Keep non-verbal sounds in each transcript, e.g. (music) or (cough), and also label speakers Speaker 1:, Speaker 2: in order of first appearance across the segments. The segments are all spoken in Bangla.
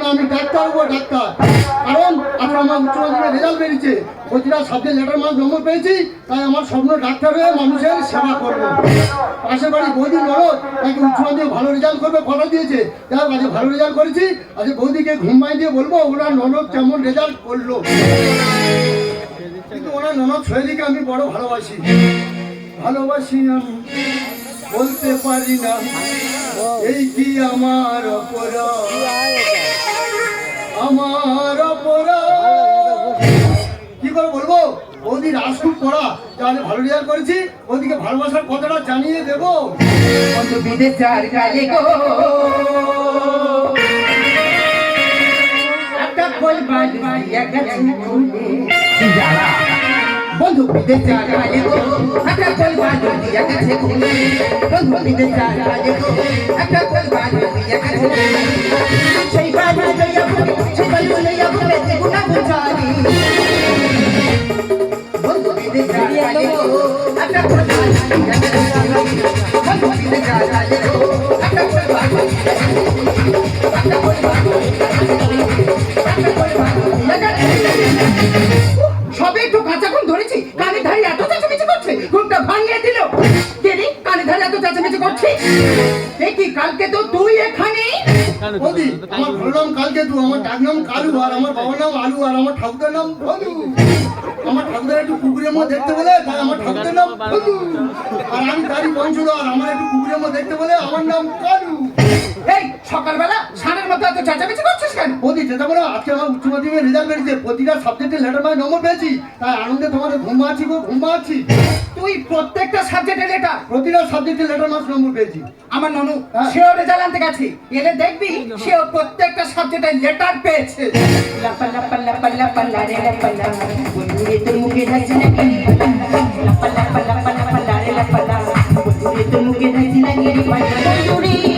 Speaker 1: না আমি ডাক্তার হব ডাক্তার। কারণ আজকে আমার উচ্চ মাধ্যমিকের রেজাল্ট বেরিয়েছে। প্রতিটা সাবজেক্ট লেটার মার্ক নম্বর পেয়েছি তাই আমার স্বপ্ন ডাক্তার হয়ে মানুষের সেবা করব। পাশের বাড়ি বৌদি নরদ তাকে উচ্চ মাধ্যমিক ভালো রেজাল্ট করবে কথা দিয়েছে। হোক, আজকে ভালো রেজাল্ট করেছি। আজকে বৌদিকে ঘুমাই দিয়ে বলব ওনার ননদ কেমন রেজাল্ট করল। কিন্তু ওনার ননদ শৈলীকে আমি বড় ভালোবাসি। ভালোবাসি আমি বলতে পারি না। এই কি আমার অপরাধ? আমার কি করে বলব? ওদিন রাস পড়া তাহলে ভালো রেজাল্ট করেছি, ওদিকে ভালোবাসার কথাটা জানিয়ে দেবো।
Speaker 2: বিদেশ চার একটা বালি একটা ঝুলে যারা বন্ধু বিদেশ যার কালে গো একটা কই বালি একটা ঝুলে বন্ধু বিদেশ যার কালে গো একটা কই বালি একটা ঝুলে সেই বালি লইয়া বলে সেই বালি লইয়া বলে গুনা বুঝারি বন্ধু বিদেশ যার কালে গো একটা কই বালি একটা ঝুলে বন্ধু বিদেশ যার কালে গো একটা কই বালি একটা কই বালি একটা কই বালি একটা সবে একটু কাঁচাক্ষণ ধরেছি কানে ধারে এত চেঁচামেচি করছে ঘুমটা ভাঙিয়ে দিল। কেনি কানে ধারে এত চেঁচামেচি করছিস? দেখি কালকে তো তুই এখানে
Speaker 1: বৌদি আমার ভালো নাম কালকে তু আমার ডাক নাম কালু আর আমার বাবার নাম আলু আর আমার ঠাকুরের নাম ভলু আমার ঠাকুরের একটু কুকুরের মধ্যে দেখতে বলে তাই আমার ঠাকুরের নাম ভলু আর আমি তারই বংশধর আর আমার একটু কুকুরের মধ্যে দেখতে বলে আমার নাম কালু।
Speaker 2: এই সকালবেলা সানের মতো এত চেঁচামেচি করছিস কেন?
Speaker 1: বৌদি যেটা বলো আজকে আমার উচ্চ মাধ্যমিকের রেজাল্ট বেরিয়েছে। প্রতিটা সাবজেক্টে লেটার মাই নম্বর পেয়েছি। তাই আনন্দে তোমাদের ঘুম পাচ্ছি গো ঘুম পাচ্ছি।
Speaker 2: তুই প্রত্যেকটা সাবজেক্টে লেটার
Speaker 1: প্রতিটা সাবজেক্টে লেটার মার্কস নম্বর পেয়েছি।
Speaker 2: আমার ননু
Speaker 1: হ্যাঁ।
Speaker 2: সেও রেজাল্ট আনতে গেছে। এলে দেখবি সেও প্রত্যেকটা সাবজেক্টে লেটার পেয়েছে। লাপা লাপা লাপা লাপা লারে লাপা বন্ধুরে তোর মুখে নাকি বন্ধুরে তোর নাকি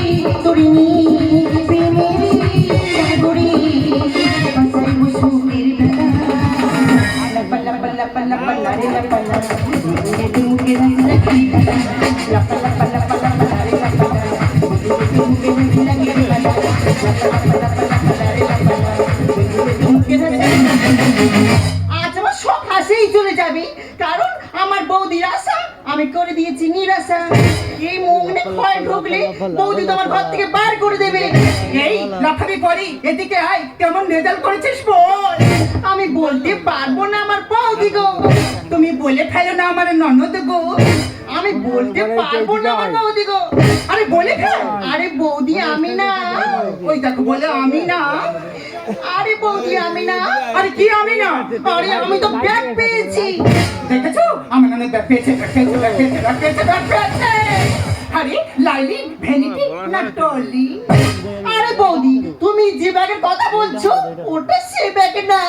Speaker 2: পরি এদিকে আয় কেমন রেজাল্ট করেছিস বল? আমি বলতে পারব না আমার বৌদি গো। তুমি বলে ফেলো না আমার ননদ গো। আমি বলতে পারব না আমার বৌদি গো। আরে বলে ফেল। আরে বৌদি আমি না। ওই দেখো বলে আমি না। আরে বৌদি আমি না। আরে কি আমি না? আরে আমি তো ব্যাগ পেয়েছি। দেখেছ? আমার নামে ব্যাগ পেয়েছে ব্যাগ পেয়েছে ব্যাগ পেয়েছে ব্যাগ পেয়েছে ব্যাগ পেয়েছে। আরে লাইলি ভ্যানিটি না টলি? (laughs) আরে বৌদি তুমি যে ব্যাগের কথা বলছো ওটা সে ব্যাগ না।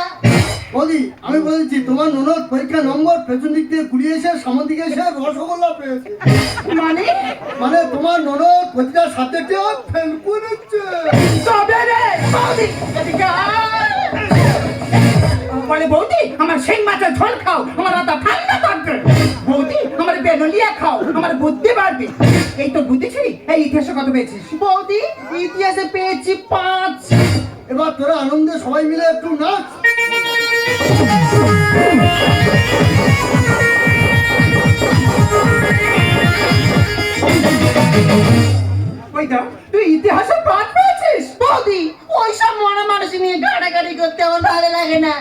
Speaker 1: বৌদি আমি বলছি তোমার ননদ পরীক্ষা নম্বর পেছন দিক থেকে ঘুরিয়ে এসে সামন দিকে এসে রসগোল্লা পেয়েছে।
Speaker 2: মানে?
Speaker 1: মানে তোমার ননদ প্রতিটা সাবজেক্টে ফেল করেছে।
Speaker 2: তবে রে বৌদি বলে বৌদি আমার সেই মাছের ঝোল খাও আমার মাথা ঠান্ডা থাকবে। বৌদি আমার বেনলিয়া খাও আমার বুদ্ধি বাড়বে। এই তো বুঝেছি এই ইতিহাসে কত পেয়েছিস? বৌদি ইতিহাসে পেয়েছি পাঁচ।
Speaker 1: এবার তোরা আনন্দে সবাই মিলে একটু নাচ।
Speaker 2: তুই ইতিহাসে পাঁচ পেয়েছিস? বৌদি ওইসব মরা মানুষ নিয়ে গাড়াগাড়ি করতে আমার ভালো লাগে না।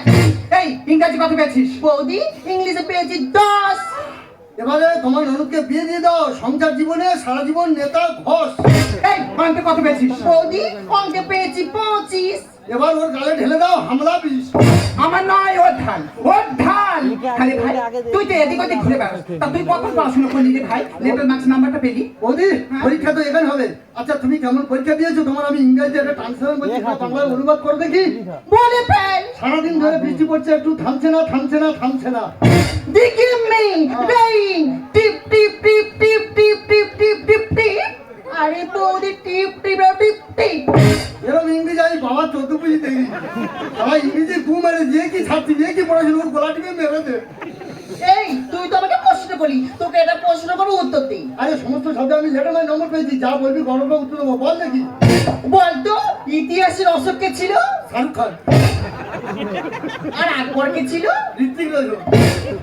Speaker 3: এই ইংরাজি কত পেয়েছিস?
Speaker 2: বৌদি ইংলিশে পেয়েছি দশ।
Speaker 1: এবারে তোমার ননদকে বিয়ে দিয়ে দাও সংসার জীবনে সারা জীবন নেতা ঘোষ।
Speaker 2: এই অঙ্কে কত পেয়েছিস? বৌদি অঙ্কে পেয়েছি পঁচিশ।
Speaker 1: এবার ওর গালে ঢেলে দাও হামলা বিষ।
Speaker 2: আমার নয় ওর ধান। ওর ধান! খালি ভাই তুই তো এদিক ওদিক ঘুরে বেড়াস। তা তুই কত পড়াশোনা করলি রে ভাই? লেটার মার্কস নাম্বারটা পেলি?
Speaker 1: বৌদি পরীক্ষা তো এখানে হবে। আচ্ছা তুমি কেমন পরীক্ষা দিয়েছ? তোমার আমি ইংরেজি একটা ট্রান্সলেশন বলছি তোমার বাংলায় অনুবাদ করে দেখি।
Speaker 2: বলে ফেল।
Speaker 1: সারাদিন ধরে বৃষ্টি পড়ছে একটু থামছে না থামছে না থামছে না।
Speaker 2: দিকে মেইন রেইন টিপ টিপ টিপ টিপ টিপ টিপ টিপ টিপ টিপ। আরে বৌদি টিপ টিপ টিপ টিপ।
Speaker 1: এরকম ইংরেজি আমি বাবা চোদ্দ পুজি দেখি। আমার ইংরেজি ঘু মেরে দিয়ে কি ছাত্রী দিয়ে কি পড়াশোনা গলা টিপে মেরেছে
Speaker 2: এই তুই তো আমাকে প্রশ্ন করলি তোকে এটা প্রশ্ন করে উত্তর দিই।
Speaker 1: আরে সমস্ত শব্দ আমি লেটার মাই নম্বর পেয়েছি। যা বলবি গণটা উত্তর দেবো বল দেখি।
Speaker 2: বলতো ইতিহাসের অশোক কে ছিল?
Speaker 1: শাহরুখ খান।
Speaker 2: আর আকবর কে ছিল?
Speaker 1: ঋত্বিক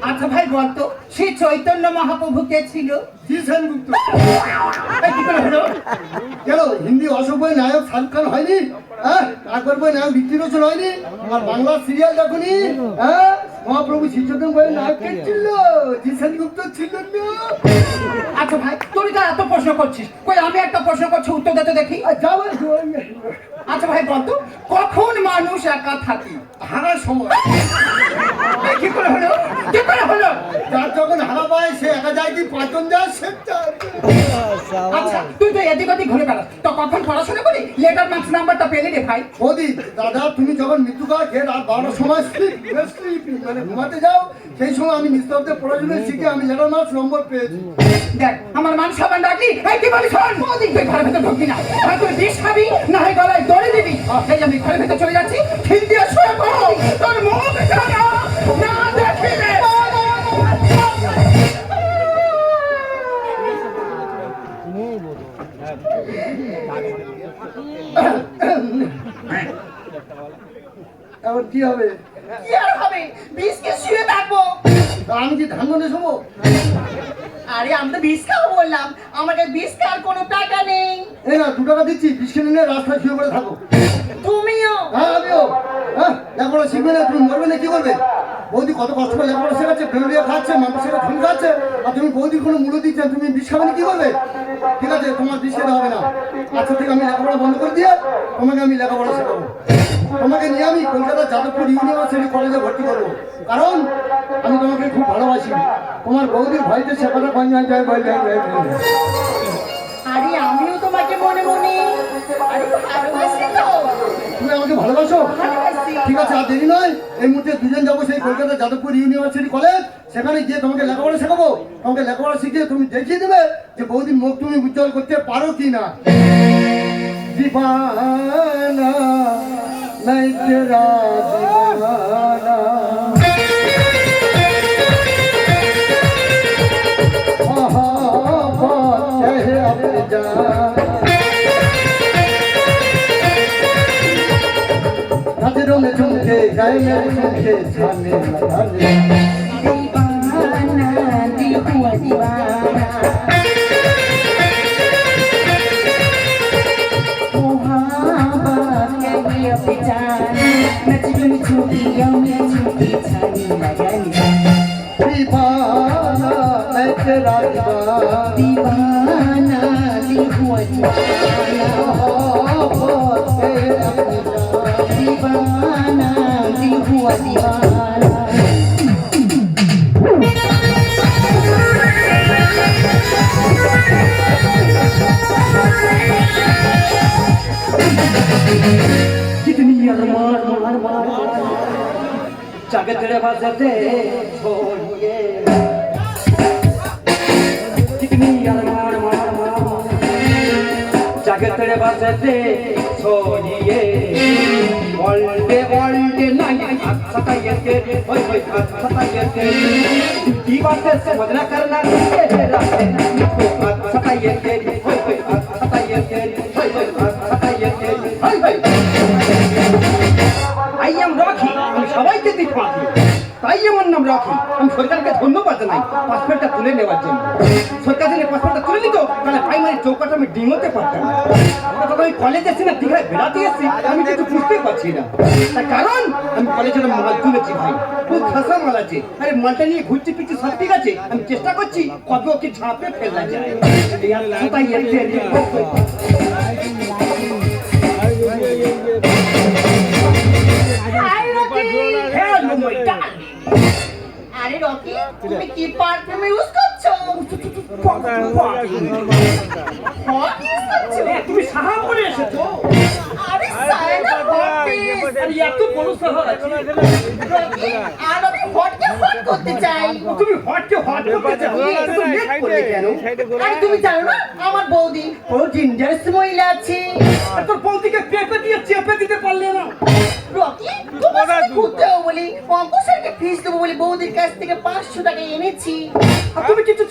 Speaker 2: আচ্ছা ভাই, বলতো সেই চৈতন্য মহাপ্রভু কে ছিল?
Speaker 1: জি সেনগুপ্ত
Speaker 2: এই, কি করে হলো?
Speaker 1: কেন, হিন্দি অশোক বই নায়ক শাহরুখ খান হয়নি? হ্যাঁ আকবর বই নায়ক ঋত্বিক রোশন হয়নি? আর বাংলা সিরিয়াল দেখুনি? হ্যাঁ মহাপ্রভু শ্রীচন্দ্র বই নায়ক কে ছিল? জি সেনগুপ্ত ছিল না?
Speaker 2: আচ্ছা ভাই তুই তো এত প্রশ্ন করছিস। কই আমি একটা প্রশ্ন করছি উত্তর দিতে দেখি। আচ্ছা ভাই বলতো কখন মানুষ একা থাকে?
Speaker 1: হারার সময়।
Speaker 2: কি করে হলো? হলো?
Speaker 1: যার যখন হারা পায় সে একা যায় কি পাঁচজন যায়? সে
Speaker 2: আচ্ছা তুই তো এদিক ওদিক ঘুরে বেড়াস। তো কখন পড়াশোনা করি লেটার মার্কস নাম্বারটা পেলি রে ভাই।
Speaker 1: মোদি দাদা তুমি যখন মৃত্যু খেয়ে রাত বারোটার সময় মানে ঘুমাতে যাও সেই সময় আমি নিস্তব্ধে পড়াশোনা শিখে আমি লেটার মাস নম্বর পেয়েছি।
Speaker 2: দেখ আমার মান সাবান ডাকলি এই কি বলিস শোন? তুই ঘরের ভেতর ঢুকবি না। হয় তুই বিষ খাবি না হয় গলায় দড়ি দিবি। এই আমি ঘরের ভেতর চলে যাচ্ছি। খিল দিয়ে শুয়ে পড়ো। তোর মুখ না দেখিলে।
Speaker 1: এখন কি হবে?
Speaker 2: কি আর হবে? বিষকে শুয়ে থাকব।
Speaker 1: আমি কি ধান মনে শোবো?
Speaker 2: আরে আমি তো বিষ খাব বললাম। আমাকে বিষ খাওয়ার কোনো টাকা নেই।
Speaker 1: এই না দু টাকা দিচ্ছি বিস্কুট নিয়ে রাস্তায় শুয়ে পড়ে থাকো।
Speaker 2: তুমিও?
Speaker 1: হ্যাঁ আমিও। হ্যাঁ লেখাপড়া শিখবে না তুমি মরবে না কি করবে? বৌদি কত কষ্ট করে লেখাপড়া শেখাচ্ছে বেরোলিয়া খাচ্ছে শেখা ঝুল খাচ্ছে। আর তুমি বৌদির কোনো মূল্য দিচ্ছ তুমি বিষ খাবে না কি করবে? ঠিক আছে তোমার বিষ খেতে হবে না। আজকে থেকে আমি লেখাপড়া বন্ধ করে দিয়ে তোমাকে আমি লেখাপড়া শেখাবো। তোমাকে নিয়ে আমি কলকাতা যাদবপুর ইউনিভার্সিটি কলেজে ভর্তি করব। কারণ আমি তোমাকে খুব ভালোবাসি। তোমার বৌদির ভয়তে সেবাটা কঞ্জান যায় ভয় যায় ভয়
Speaker 2: আরে আমিও তোমাকে মনে মনে।
Speaker 1: তুমি আমাকে ভালোবাসো? ঠিক আছে আর দেরি নয় এই মুহূর্তে দুজন যাব সেই কলকাতা যাদবপুর ইউনিভার্সিটি কলেজ সেখানে গিয়ে তোমাকে লেখাপড়া শেখাবো। তোমাকে লেখাপড়া শিখিয়ে তুমি দেখিয়ে দেবে যে বৌদির মুখ তুমি উজ্জ্বল করতে পারো কি না। দিবানা নাই তেরা দিবানা। नजरों में झुमके गए मेरे झुमके छाने लगाने
Speaker 2: छुट्टियों में
Speaker 1: दीवाना
Speaker 4: जगत बसते छोड़िए कितनी अलमा जगतड़ बसते सोनिए। वर्ल्डे वर्ल्डे नहीं अच्छा था ये तेरे ओए ओए अच्छा था ये तेरे की बात है समझना करना है रे रे रे अच्छा था ये तेरे ओए ओए अच्छा था ये तेरे ओए ओए अच्छा था ये तेरे ओए ओए। आई एम रॉकी हम सबाई के दिखवा दिए। তাই আমার নাম রাখি। আমি সরকারকে ধন্যবাদ জানাই পাসপোর্টটা তুলে নেওয়ার জন্য। সরকার যদি পাসপোর্টটা তুলে নিত, তাহলে প্রাইমারি চৌকাটা আমি ডিঙোতে পারতাম। তখন আমি কলেজে এসেছি না দীঘায় বেড়াতে এসেছি, আমি কিছু বুঝতেই পারছি না। তার কারণ, আমি কলেজের মাল তুলেছি ভাই। খুব খাসা মাল আছে। আরে মালটা নিয়ে ঘুরছি পিছু সব ঠিক আছে। আমি চেষ্টা করছি কবে ওকে ঝাঁপে ফেলা যায়। আরে
Speaker 2: রকি তুমি কি পারফিউম ইউজ করছ হট ইউজ করছ আমার বৌদি ও জিঞ্জারস মহিলা আছে
Speaker 4: তোর বৌদিকে পেপে দিয়ে চেপে দিতে পারলে না
Speaker 2: রকি তোমার বলি অঙ্কুশারকে ফিস দেবো বলি বৌদির কাছ থেকে পাঁচশো টাকা এনেছি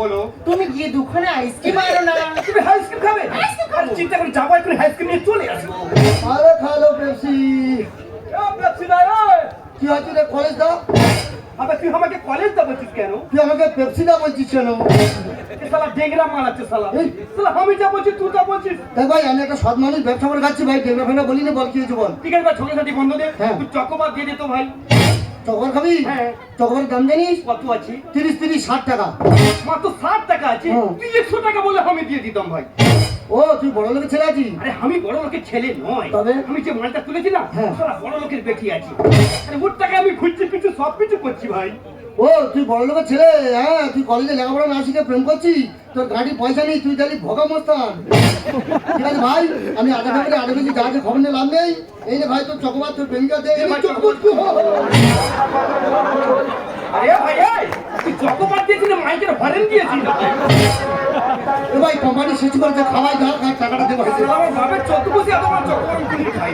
Speaker 4: বলো।
Speaker 2: তুমি গিয়ে দুখানে আইসক্রিম আনো না।
Speaker 4: তুমি আইসক্রিম খাবে?
Speaker 2: আইসক্রিম খাব।
Speaker 4: চিন্তা করে যাব এখন আইসক্রিম নিয়ে চলে আসব
Speaker 1: আরে খালো পেপসি।
Speaker 4: পেপসি নাই,
Speaker 1: কি হচ্ছে রে কলেজ দা
Speaker 4: আবার তুই আমাকে কলেজ দা বলছিস কেন?
Speaker 1: তুই আমাকে পেপসি দা বলছিস কেন?
Speaker 4: ডেংরা মাল আছে শালা। শালা আমি যা বলছি তুই যা বলছিস।
Speaker 1: দেখ ভাই আমি একটা সৎ মানুষ ব্যবসা করে খাচ্ছি ভাই ডেঙ্গা ফেঙ্গা বলি না বল কি হয়েছে বল?
Speaker 4: ঠিক আছে ভাই ঝগড়াঝাটি বন্ধ দে।
Speaker 1: হ্যাঁ।
Speaker 4: তুই চকোবার দিয়ে দে তো ভাই।
Speaker 1: চকবার খাবি? তখন দাম জানিস?
Speaker 4: কত আছে?
Speaker 1: তিরিশ তিরিশ ষাট টাকা।
Speaker 4: মাত্র ষাট টাকা আছে? তুই একশো টাকা বলে আমি দিয়ে দিতাম ভাই।
Speaker 1: ও তুই বড় লোকের ছেলে আছিস?
Speaker 4: আরে আমি বড় লোকের ছেলে নয়।
Speaker 1: তবে?
Speaker 4: আমি যে মালটা তুলেছি না
Speaker 1: হ্যাঁ।
Speaker 4: বড় লোকের বেটি আছে। আরে ওর টাকা আমি খুঁজছি পিছু সব কিছু করছি ভাই।
Speaker 1: ও তুই বড় লোকের ছেলে হ্যাঁ তুই কলেজে লেখাপড়া না শিখে প্রেম করছিস? তোর গাড়ি পয়সা নেই তুই তাহলে ভোগা মস্তান। ঠিক আছে ভাই আমি আধা টাকা আধা কেজি যা আছে খবর নিয়ে লাভ নেই। এই যে ভাই তোর চকবার তোর প্রেমিকা দে এই চোখ বুঝব।
Speaker 4: আরে ভাই তুই চকোবার দিয়েছিস মাইকের হরেন দিয়েছিস
Speaker 1: ভাই কোম্পানি শেষ করেছে খাওয়াই আর টাকাটা দেবো।
Speaker 4: আমার বাপের চোখ এত বড় চকোবার আমি খাই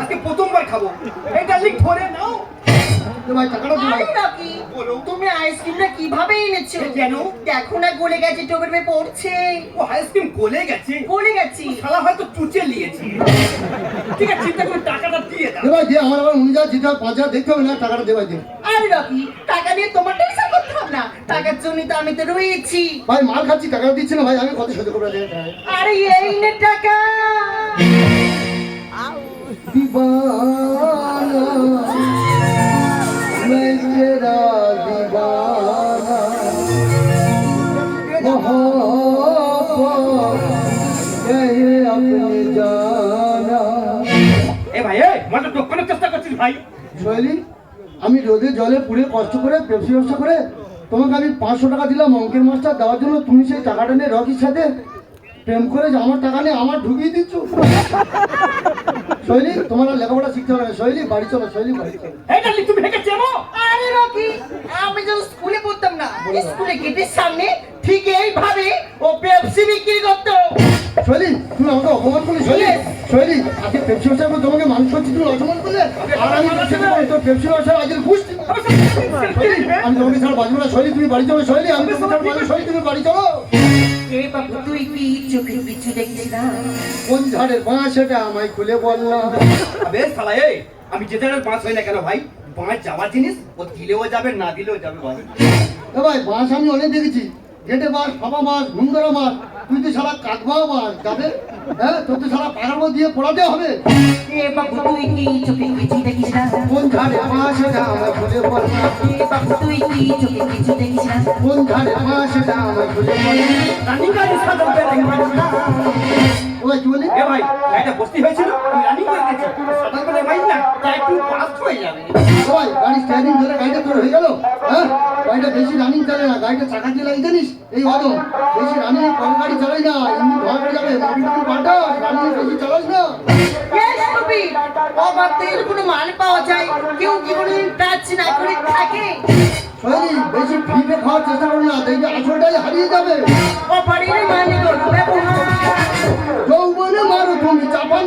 Speaker 4: আজকে প্রথমবার খাব। এটা লিখ ধরে নাও।
Speaker 1: তোমার টাকাটা
Speaker 2: দিই
Speaker 4: বলো।
Speaker 2: তুমি আইসক্রিমটা কীভাবে এনেছো?
Speaker 4: কেন?
Speaker 2: দেখো না গলে গেছে টোপের পড়ছে।
Speaker 4: ও আইসক্রিম গলে গেছে?
Speaker 2: গলে গেছে।
Speaker 4: শালা হয়তো চুচে নিয়েছে। ঠিক আছে টাকাটা দিয়ে দাও।
Speaker 1: আমার টাকাটা দেবাই দে।
Speaker 2: আরে টাকা নিয়ে তোমার টেনশন করতে হবে না। টাকার জন্য তো আমি তো রয়েছি।
Speaker 1: ভাই মাল খাচ্ছি টাকা দিচ্ছি না ভাই আমি কত সহ্য করব
Speaker 2: আরে এই টাকা।
Speaker 4: দিবানা।
Speaker 1: শৈলী আমি রোদে জলে পুড়ে কষ্ট করে পেপসি ব্যবসা করে তোমাকে আমি পাঁচশো টাকা দিলাম অঙ্কের মাস্টার দেওয়ার জন্য। তুমি সেই টাকাটা নিয়ে রকির সাথে প্রেম করে আমার টাকা নিয়ে আমার ঢুকিয়ে দিচ্ছ। শৈলী তোমার লেখাপড়া শিখতে হবে শৈলী বাড়ি চলো শৈলী বাড়ি চলো।
Speaker 4: এই ডালি তুমি হেঁকে চেনো
Speaker 2: আরে রকি আমি যখন স্কুলে পড়তাম না। স্কুলে গেটের সামনে ঠিক এইভাবে ও পেপসি বিক্রি করতো।
Speaker 1: শৈলী তুমি আমাকে অপমান করলে? শৈলী. শৈলী আজকে পেপসি ব্যবসা করে তোমাকে মানুষ করছি তুমি অপমান করলে? আর আমি তোর পেপসি ব্যবসা আজকে বুঝছি আমি তোমাকে ছাড়া বাঁচবো না। শৈলী তুমি বাড়ি চলো শৈলী আমি তোমাকে ছাড়া বাঁচবো শৈলী তুমি বাড়ি চলো।
Speaker 2: এ বাবু তুই কি চোখের পিছু দেখিস না।
Speaker 1: কোন ঝাড়ের আমায় খুলে বললাম
Speaker 4: আবে শালা এই আমি যেতে বাঁশ হয় না কেন ভাই? বাঁশ যাওয়ার জিনিস ও দিলেও যাবে না দিলেও যাবে ভাই।
Speaker 1: এ ভাই বাঁশ আমি অনেক দেখেছি। গেটে মাছ ফাঁপা মাছ ঘুমধরা মাছ তুই তো সারা কাকবাও মাছ যাবে হ্যাঁ তোর তো সারা দিয়ে পড়াতে হবে।
Speaker 2: তুই কি দেখিস না?
Speaker 1: কোন
Speaker 2: তুই কি দেখিস না?
Speaker 1: কোন কি বলি?
Speaker 4: এ ভাই বসতি হয়েছিল? রানিং সাদা করে ভাই না তাই একটু হয়ে যাবে।
Speaker 1: ও গাড়ি স্ট্যান্ডিং ধরে গাড়িটা তোর হয়ে গেল? হ্যাঁ গাড়িটা বেশি রানিং চলে না গাড়িটা চাকা দিয়ে লাগিয়ে জানিস? এই অদম বেশি রানিং কম গাড়ি চালাই না ধোয়া করে যাবে মাটি তুমি বাটা গাড়ি বেশি চালাস না।
Speaker 2: বেশ কবি অবাক তেল কোনো মাল পাওয়া যায় কেউ কি কোনোদিন টাচ না করে থাকে?
Speaker 1: শৈলী বেশি ফিকে খাওয়ার চেষ্টা করো না দেখবে আসলটাই হারিয়ে যাবে।
Speaker 2: ব্যবহার।
Speaker 1: তুমি চাপান?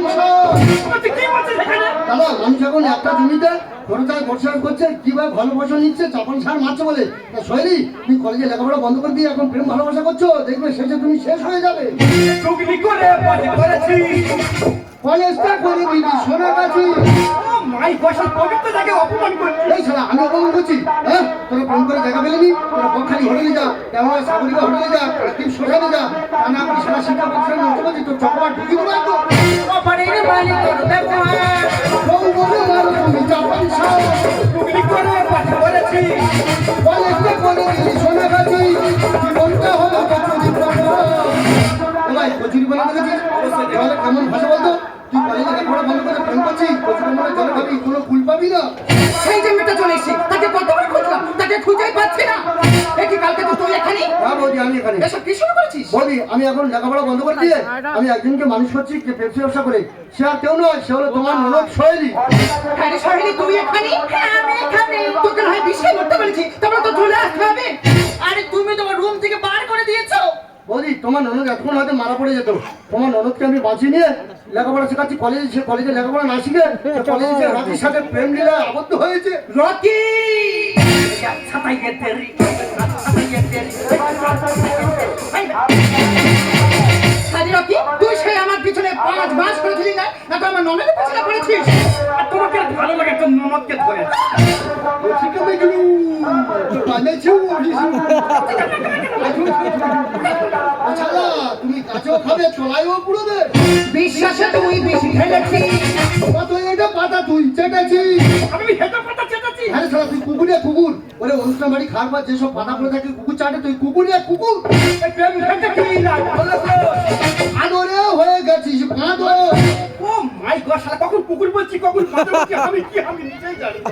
Speaker 1: দাদা এখন একটা জমিতে খরচায় বর্ষা করছে কীভাবে ভালো ফসল নিচ্ছে চাপান সার মারছে বলে। তা শৈলী তুমি কলেজে লেখাপড়া বন্ধ করে দিয়ে এখন প্রেম ভালোবাসা করছ দেখবে শেষে তুমি শেষ হয়ে যাবে। কলেজটা করে দিবি সোনা
Speaker 4: ও মাই পবিত্র তাকে অপমান
Speaker 1: এই শালা আমি অপমান করছি হ্যাঁ? তোরা প্রেম করে দেখা পেলেনি তোরা বকখালি হোটেলে যা কেমন সাগরিকা হোটেলে যা রাকিব শ্মশানে যা কানা আপনি সারা শিক্ষা প্রতিষ্ঠান নষ্ট করছি তোর চকবার ঢুকি দেবো একদম।
Speaker 2: ও বাড়ির মালিক ওর ব্যবহার
Speaker 1: যৌবনে মারো তুমি।
Speaker 4: চুগলি করে বাজি করেছি
Speaker 1: কলেজটা করে দিবি সোনা জীবনটা হলো কচুরি ভাই দেখেছিস কেমন ভাষা বলতো? তুই কলেজে লেখাপড়া বন্ধ করে প্রেম করছিস? পানা জল খাবি? কোনো কুল পাবি না?
Speaker 2: সেই যে মেয়েটা চলে এসেছে তাকে কতবার খুঁজলাম? তাকে খুঁজেই পাচ্ছি না। দেখি কালকে তো তুই এখানে?
Speaker 1: হ্যাঁ বৌদি আমি এখানে।
Speaker 2: এসব কি শুরু করেছিস?
Speaker 1: বলি আমি এখন লেখাপড়া বন্ধ করে দিয়ে আমি একজনকে মানুষ করছি কে পেপসি ব্যবসা করে। সে আর কেউ নয় সে হলো তোমার ননদ শৈলী
Speaker 2: হ্যাঁ সহেলি তুই এখানে? হ্যাঁ আমি এখানে। তোকে হয় বিষয় করতে বলেছি। তারপরে তো চলে আসতে হবে আরে তুমি তোমার রুম থেকে বার করে দিয়েছ
Speaker 1: বৌদি, তোমার ননদ এখন হয়তো মারা পড়ে যেত। তোমার ননদকে আমি বাঁচিয়ে নিয়ে লেখাপড়া শেখাচ্ছি কলেজে সে কলেজে লেখাপড়া না শিখে কলেজে রাতির সাথে প্রেম লীলায় আবদ্ধ হয়েছে।
Speaker 2: রকি! ছাতাই গেতে ছাতাই গেতে রকি তুই সেই আমার পিছনে পাঁচ মাস করেছিলি না না তো আমার ননের পিছনে পড়েছিস?
Speaker 4: আর তোমাকে ভালো লাগে তো ননদকে ধরে।
Speaker 1: আচ্ছা তুমি কাছেও খাবে
Speaker 2: বিশ্বাসে তুই বেশি ফেলেছিস।
Speaker 1: কত এটা পাতা তুই চেটেছিস
Speaker 4: আমি হেঁটে পাতা
Speaker 1: আরে শালা তুই কুকুরিয়া কুকুর। ওরে অনুষ্ঠান বাড়ি খাওয়ার পর যেসব পাতা পড়ে থাকে কুকুর চাটে তুই কুকুরিয়া কুকুর।
Speaker 4: এই
Speaker 1: গেছিস বাঁদর
Speaker 4: ও মাই গড শালা কখন কুকুর বলছি কখন বলছি আমি কি আমি নিজেই জানি না।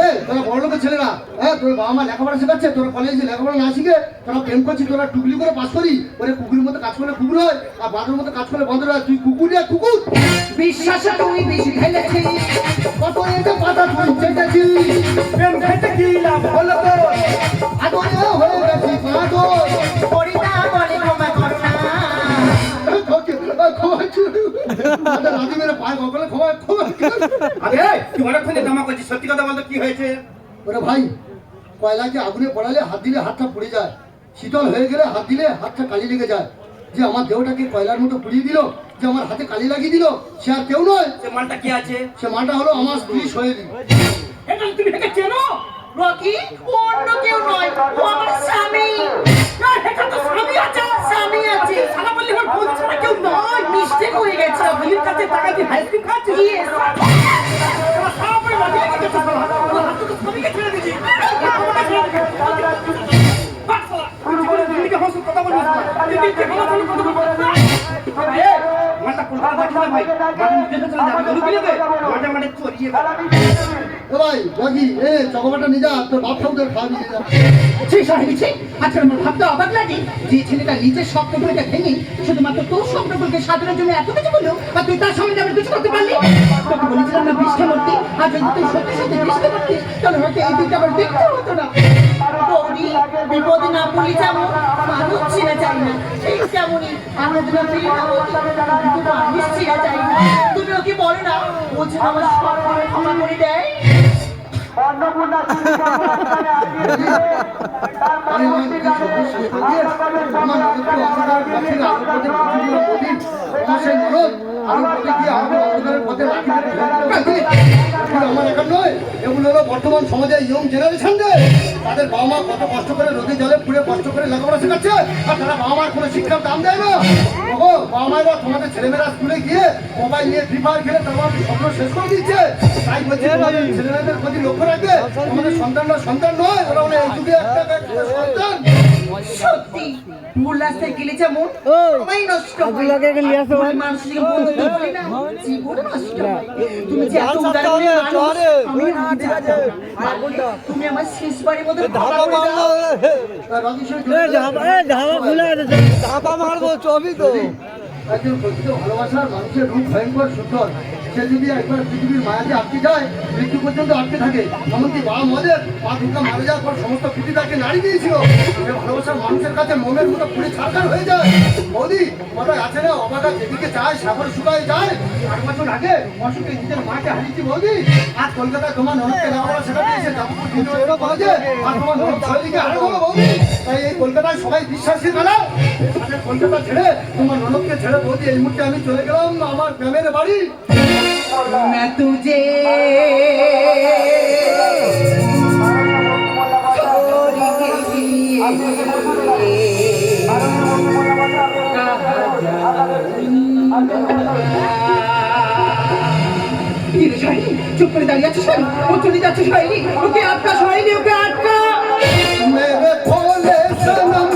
Speaker 1: এ তোরা বড় লোকের ছেলেরা হ্যাঁ তোর বাবা মা লেখাপড়া শেখাচ্ছে তোরা কলেজে লেখাপড়া না শিখে তোরা প্রেম করছিস তোরা টুকলি করে পাস করি ওরে কুকুরের মতো কাজ করলে কুকুর হয় আর বাঁদরের মতো কাজ করলে বাঁদর হয় তুই কুকুরে কুকুর?
Speaker 2: বিশ্বাসে তুই বেশি ফেলেছিস
Speaker 1: কত এটা পাতা তুই চেটেছিস
Speaker 4: প্রেম হেঁটে কি লাভ? বলো তো।
Speaker 2: করু।
Speaker 1: আমাদের পায়ে গগলে ক্ষমা ক্ষমা
Speaker 4: আরে তুই অনেকক্ষণ জামা করছিস? সত্যি কথা বলতো কি হয়েছে?
Speaker 1: ওরে ভাই কয়লাকে আগুনে পড়ালে হাত দিলে হাতটা পুড়ে যায়। শীতল হয়ে গেলে হাত দিলে হাতটা কালি লেগে যায়। যে আমার দেহটাকে কয়লার মতো পুড়িয়ে দিল যে আমার হাতে কালি লাগিয়ে দিল সে আর কেউ নয়।
Speaker 4: সে মালটা কি আছে?
Speaker 1: সে মাটা হলো আমার স্ত্রী শৈলী
Speaker 4: এটা তুমি চেনো?
Speaker 2: রকি অন্য কেউ নয় ও আমার স্বামী
Speaker 4: স্বামী আছে
Speaker 2: স্বামী আছে
Speaker 4: সালা বললি আমার বোন ছাড়া কেউ নয়
Speaker 2: মিস্টেক হয়ে গেছে
Speaker 4: গলির কাছে টাকা দিয়ে আইসক্রিম খাচ্ছিস
Speaker 2: Yes.
Speaker 4: শালা সারা পড়ে লাগিয়ে রেখেছে শালা। আমার হাত থেকে স্বামীকে ছেড়ে দিবি। আমাকে ছেড়ে দিবি। বাস শালা, তুই জীবনে দিল্লিকে হসুর কথা বলবি না। তুই দিল্লিকে আমার সঙ্গে কথা বলবি না। এ, মালটা কলকাতা যাচ্ছি না ভাই। মালটা নিজে চলে যাবে। গরু দে। মাঠে মাঠে চড়িয়ে
Speaker 1: এ ভাই এ তোর বাপ ঠাকুরের খাওয়াবি নিয়ে যা।
Speaker 2: সেই আমার ভাবতে যে ছেলেটা নিজের স্বপ্নগুলোকে ভেঙে শুধুমাত্র তোর স্বপ্নগুলোকে সাজানোর জন্য এত কিছু করল আর তুই তার সামনে যাবে কিছু করতে পারলি? তোকে বৃষ্টি মূর্তি আর যদি তুই সত্যি সত্যি বৃষ্টি মূর্তি তাহলে হয়তো এই দিনটা আবার দেখতে হতো না। বিপদে না পড়লে যেমন মানুষ ছিঁড়ে যায় না, ঠিক তেমনই আমরা যেন ফিরে মানুষ ছিঁড়ে যায় না তুমি ওকে বলো না ও যেন আমার ক্ষমা করে দিয়ে
Speaker 1: আমার নদী আমার একার নয় এগুলো বর্তমান সমাজের ইয়ং জেনারেশনদের তাদের বাবা মা কত কষ্ট করে রোদে জলে পুড়ে কষ্ট করে লেখাপড়া শেখাচ্ছে আর তারা বাবা মার কোনো শিক্ষার দাম দেয় না ওগো বাবা মায়েরা তোমাদের ছেলেমেয়েরা স্কুলে গিয়ে মোবাইল নিয়ে ফ্রি ফায়ার খেলে তোমার স্বপ্ন শেষ করে দিচ্ছে তাই বলছি ছেলেমেয়েদের প্রতি লক্ষ্য রাখবে তোমাদের সন্তানরা সন্তান নয়, ওরা হলো এই যুগে একটা একটা সন্তান।
Speaker 2: সত্যি ভুল রাস্তায় যেমন সময় নষ্ট হয়। মানুষকে বলতে বলি না জীবন নষ্ট হয়। তুমি যে এত উদার আমি তুমি আমার শেষবারের মতো ক্ষমা করে দাও।
Speaker 1: তা রকিশোর
Speaker 3: ধাবা খুলে আছে। ধাপা মারবো চবি তো।
Speaker 1: একজন প্রকৃত ভালোবাসার মানুষের রূপ ভয়ঙ্কর সুন্দর সে যদি একবার পৃথিবীর মায়াতে আটকে যায়, মৃত্যু পর্যন্ত আটকে থাকে। এমনকি বাবা মদের, মা দুর্গা মারা যাওয়ার পর সমস্ত পৃথিবীটাকে নাড়ি দিয়েছিল। সে ভালোবাসার মানুষের কাছে মনের মতো পুরে ছাড়কার হয়ে যায়। বৌদি, কথায় আছে না, অবাকা যেদিকে চায়, সাগর শুকায় যায়। আট বছর আগে অসুখে নিজের মাকে হারিয়েছি বৌদি। আর কলকাতায় তোমার ননদকে লেখাপড়া শেখাতে এসে যাবতীয় কিন্তু কলেজে আর তোমার ননদ শৈলীকে আরও বলো তাই এই কলকাতায় সবাই বিশ্বাসী মেলা। কলকাতা ছেড়ে তোমার ননদকে ছেড়ে বৌদি এই মুহূর্তে আমি চলে গেলাম আমার গ্রামের বাড়ি।
Speaker 2: मैं तुझे চুপ করে দাঁড়িয়ে আছো শাড়ি ও চলে যাচ্ছে শাড়ি ওকে আটকা শাড়ি ওকে আটকা
Speaker 1: मेरे भोले सनम